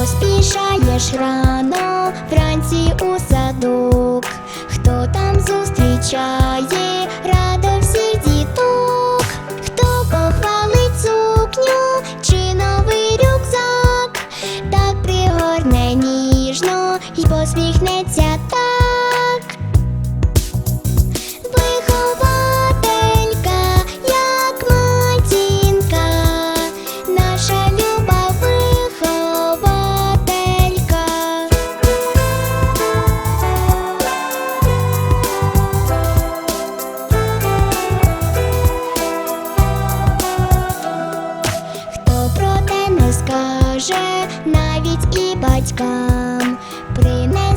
Йдеш рано вранці у садок, хто там зустрічає радо всіх діток, хто похвалить сукню чи новий рюкзак, так пригорне ніжно й посміхнеться так. Скаже, навіть і батькам. Принесе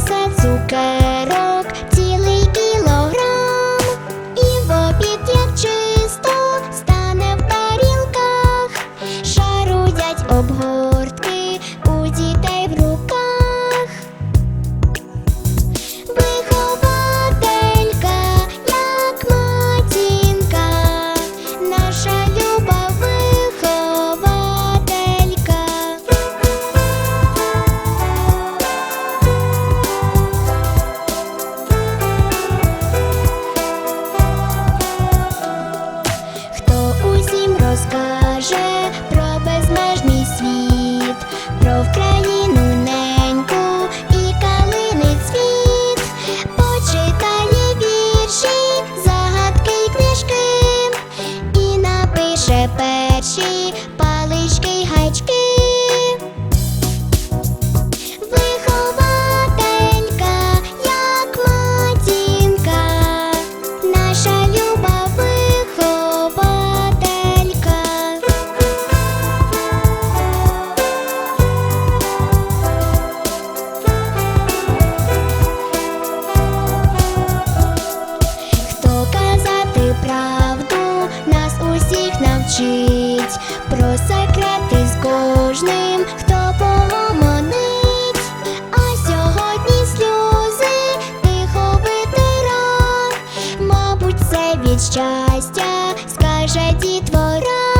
напише вчить, про секрети з кожним, хто погомонить, а сьогодні сльози тихо витира, мабуть, це від щастя скаже дітвора.